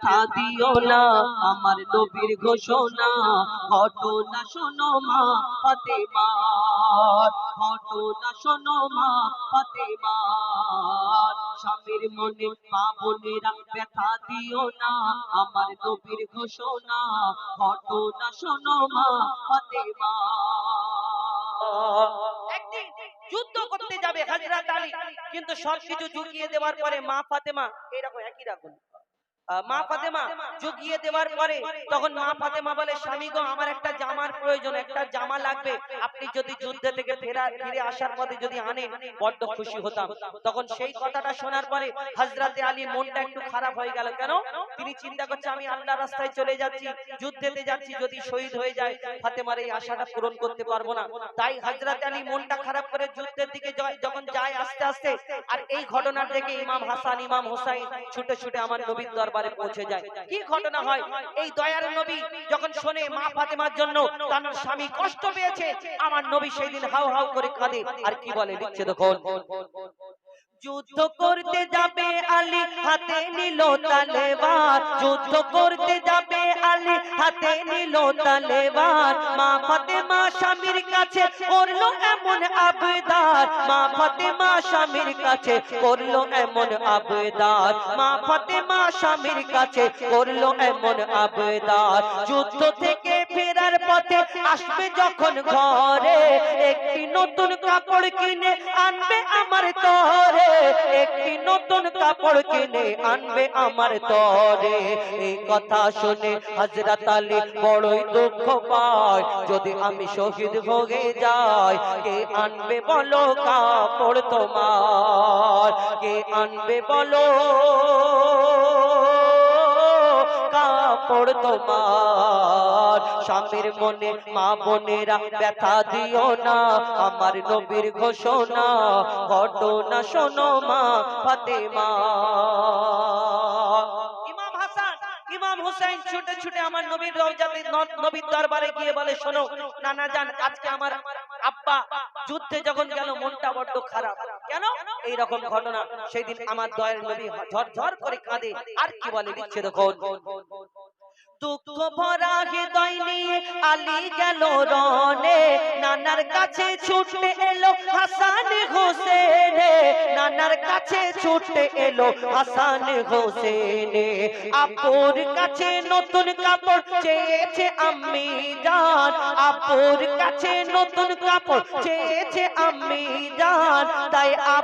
ব্যথা দিও না, আমার নবীর ঘোষণা। ঘটনা শোনো মা ফাতেমার ঘটনা শোনো মা ফাতেমার স্বামীর মনে মা ব্যথা দিও না, আমার নবীর ঘোষণা। ঘটনা শোনো মা ফাতেমা। একদিন যুদ্ধ করতে যাবে হাজরাত আলী, কিন্তু সবকিছু ঝুঁকিয়ে দেওয়ার পরে মা ফাতেমা এরকম একই রকম। মা ফাতেমা ঝুঁকিয়ে দেওয়ার পরে তখন মা ফাতেমা বলে, স্বামী গো, আমার একটা জামার প্রয়োজন, একটা জামা লাগবে। আপনি যদি যুদ্ধ থেকে ফেরা, ফিরে আসার পথে যদি আনেন, বড্ড খুশি হতাম। তখন সেই কথাটা শোনার পরে হজরতে আলী মনটা একটু খারাপ হয়ে গেল। কেন? তিনি চিন্তা করছে, আমি আল্লাহ রাস্তায় চলে যাচ্ছি, যুদ্ধেতে যাচ্ছি, যদি শহীদ হয়ে যায়, ফাতেমার এই আশাটা পূরণ করতে পারব না। তাই হজরত আলী মনটা খারাপ করে যুদ্ধের দিকে যখন যায় আস্তে আস্তে। আর এই ঘটনার থেকে ইমাম হাসান, ইমাম হোসাইন ছুটে ছুটে আমার নবীর দরবারে পৌঁছে যায়। কি ঘটনা হয়? এই দয়ার নবী যখন শোনে মা ফাতেমার জন্য তার স্বামী কষ্ট পেয়েছে। আমার নবী সেই দিন হাউ হাউ করে কাঁদে। আর কি বলে? লিখছে দেখুন। যুদ্ধ করতে যাবে আলী হাতে নিল তালেবার যুদ্ধ করতে যাবে আলী হাতে নিল তালেবার মা ফাতেমা স্বামীর কাছে করল এমন আবেদার। মা ফাতেমা স্বামীর কাছে করল এমন আবেদার। মা ফাতেমা স্বামীর কাছে করল এমন আবেদার। যুদ্ধ থেকে পথে আসবে যখন ঘরে, একটি নতুন কাপড় কিনে আনবে আমার তরে, একটি নতুন কাপড় কিনে আনবে আমার তরে। এই কথা শুনে হজরত আলী বড়ই দুঃখ পায়, যদি আমি শহীদ হয়ে যাই, কে আনবে বলো কাপড় তোমার? কে আনবে বলো? কাপড় তোমার। স্বামীর মনে, মা বোনেরা ব্যথা দিও না। আমার নবীর ঘোষণা, ঘটনা শোনো মা ফাতেমা। আমার নবীর নবীর দরবারে গিয়ে বলে, শোনো, নানা জান, আজকে আমার আব্বা যুদ্ধে যখন গেল, মনটা বড্ড খারাপ। কেন? এই রকম ঘটনা সেদিন আমার দয়ের নবী ঝর ঝর করে কাঁদে। আর কি বলে লিখছে দেখুন দুঃখ ভরা হৃদয় নিয়ে আলী গেল রনে নানার কাছে ছুটে এলো হাসান হোসেনে। নানার কাছে ছুটে এলো হাসান হোসেনে। আপুর কাছে নতুন কাপড় চেয়েছে আম্মি জান। আপুর কাছে নতুন কাপড় চেয়েছে আম্মি জান। তাই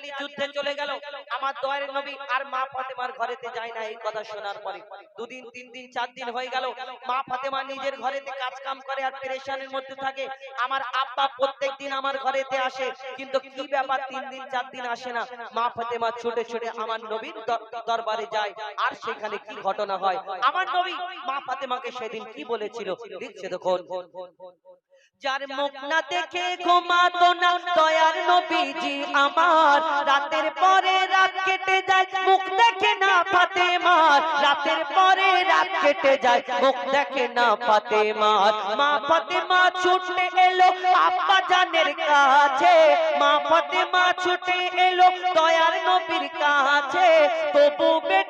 আলী যুদ্ধে চলে গেল। আমার দয়ার নবী আর মা ফাতেমার ঘরেতে যায় না, এই কথা শোনার পরে। দুদিন, তিন দিন, চার দিন হয়ে গেল। মা ফাতেমা নিজের ঘরেতে কাজ কাম করে আর পেরেশানের মধ্যে থাকে। আমার আব্বা প্রত্যেক দিন আমার ঘরেতে আসে, কিন্তু কি ব্যাপার তিন দিন, চার দিন আসে না? মা ফাতেমা ছুটে ছুটে আমার নবীর দরবারে যায়। আর সেখানে কি ঘটনা হয়? আমার নবী মা ফাতেমাকে সেদিন কি বলেছিল? লিখছে দেখুন। যার মুখ না দেখে ঘুমাতো না দয়ার নবীজি আমার। রাতের পরে রাত কেটে যায় মুখ দেখে না ফাতেমার। রাতের পরে রাত কেটে যায় মুখ দেখে না ফাতেমার। মা ফাতেমা ছুটে এলো আব্বা জানের কাছে। মা ফাতেমা ছুটে এলো দয়ার নবীর কাছে। তবু বেটির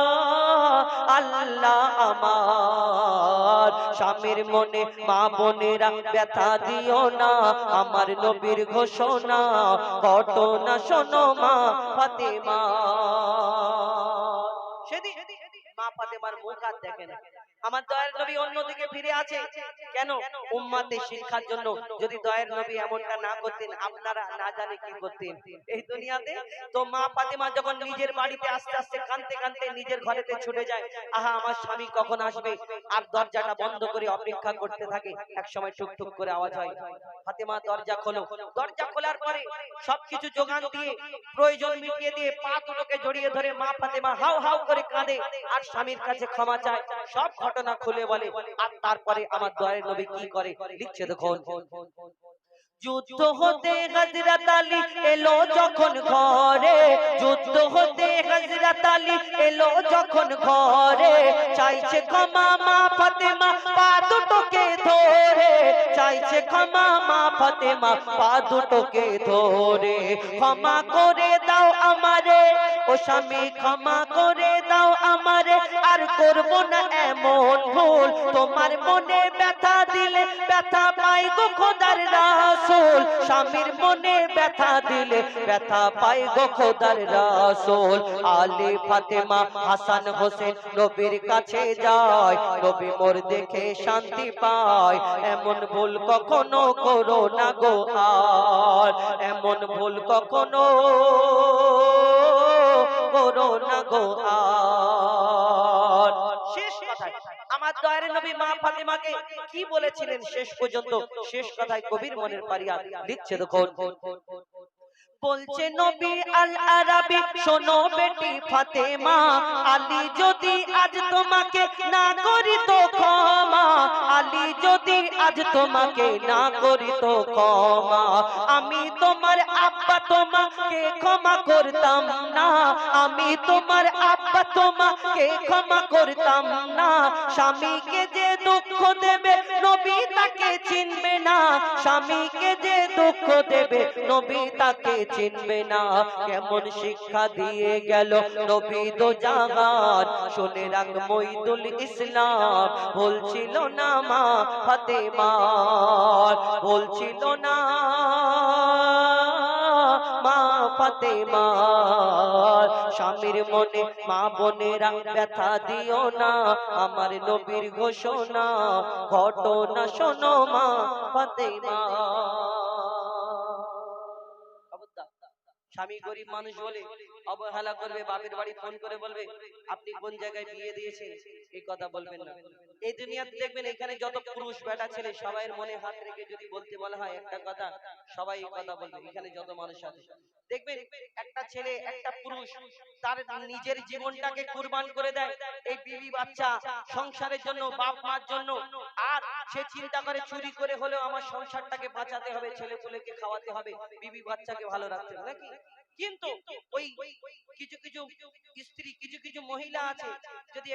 আল্লাহ আমার। স্বামীর মনে, মা বোনেরা ব্যথা দিও না, আমার নবীর ঘোষণা। ঘটনা শোনো মা ফাতেমা। সেদিন মা ফাতেমার মুখ আর দেখে না। আমার দয়ার নবী অন্যদিকে ফিরে আছে। কেন? উম্মাতে শিক্ষার জন্য। যদি দয়ার নবী এমনটা না করতেন, আপনারা না জানে কি করতেন। এই দুনিয়াতে তো মা ফাতেমা যখন নিজের বাড়িতে আস্তে আস্তে কানতে কানতে নিজের ঘরেতে ছুটে যায়, আহা, আমার স্বামী কখন আসবে? আর দরজাটা বন্ধ করে অপেক্ষা করতে থাকে। এক সময় টুক টুক করে আওয়াজ হয়, ফাতেমা, দরজা খোলো। দরজা খোলার পরে সবকিছু যোগান দিয়ে, প্রয়োজন মিটিয়ে দিয়ে পা দুটোকে জড়িয়ে ধরে মা ফাতেমা হাউ হাউ করে কাঁদে, আর স্বামীর কাছে ক্ষমা চায়। সব ঘটনা খুলে বলে, আর তারপরে আমার দয়ার নবী কি করে? লিখছে দেখুন যুদ্ধ হতে হজরত আলী এলো যখন ঘরে, যুদ্ধ হতে হজরত আলী এলো যখন ঘরে, চাইছে ক্ষমা মা ফাতেমা, পা দুটোকে ধরে, চাইছে ক্ষমা মা ফাতেমা, পা দুটোকে ধরে, ক্ষমা করে দাও আমারে, ও স্বামী, ক্ষমা করে দাও আমারে, আর করব না এমন ভুল। তোমার মনে ব্যথা দিলে ব্যথা পাই গো খোদার রাসূল। স্বামীর মনে ব্যথা দিলে ব্যথা পাই গো খোদার রাসূল। আলী, ফাতেমা, হাসান, হোসেন নবীর কাছে যায়। নবী মোর দেখে শান্তি পায়। এমন ভুল কখনো করো না গো আর। এমন ভুল কখনো করো না গো আর। কি বলেছিলেন? শেষ পর্যন্ত, শেষ কথায় কবির মনের পারিয়া লিখছে দেখুন। বলছে, নবী আল শোনো বেটি ফাতেমা, আলী যদি আজ তোমাকে না করি তো ক্ষমা, আলী যদি আজ তোমাকে না ক্ষমা, আমি তোমার আব্বা তোমাকে ক্ষমা করতাম না, আমি তোমার আব্বা তোমাকে ক্ষমা করতাম না। স্বামীকে যে দুঃখ দেবে, নবী তাকে চিনবে না। স্বামীকে যে দুঃখ দেবে, নবী তাকে চিনবে না। কেমন শিক্ষা দিয়ে গেল নবী দো জাগান শুনে রাখ মইদুল ইসলাম, বলছিল না মা ফাতেমার বলছিল না ফাতেমার স্বামীর মনে মা বোনেরা ব্যথা দিও না, আমার নবীর ঘোষণা, ঘটনা শোনো মা ফাতেমা। স্বামী গরিব মানুষ বলে অবহেলা করবে, বাপের বাড়ি ফোন করে বলবে, আপনি কোন জায়গায় বিয়ে দিয়েছেন? এই কথা বলবেন না। এই দুনিয়াতে দেখবেন এখানে যত পুরুষ বেটা ছেলে, সবাইয়ের মনে হাত রেখে যদি বলতে বলা হয় একটা কথা, সবাই কথা বলবে। এখানে যত মানুষ আছে দেখবেন একটা ছেলে একটা পুরুষ তার নিজের জীবনটাকে কুরবান করে দেয়। এই বিবি বাচ্চা সংসারের জন্য বাপ মার জন্য। আর সে চিন্তা করে চুরি করে হলেও আমার সংসারটাকে বাঁচাতে হবে ছেলে পুলেকে খাওয়াতে হবে। বিবি বাচ্চাকে ভালো রাখতে হবে নাকি? কিন্তু ওই কিছু কিছু স্ত্রী কিছু কিছু মহিলা আছে যদি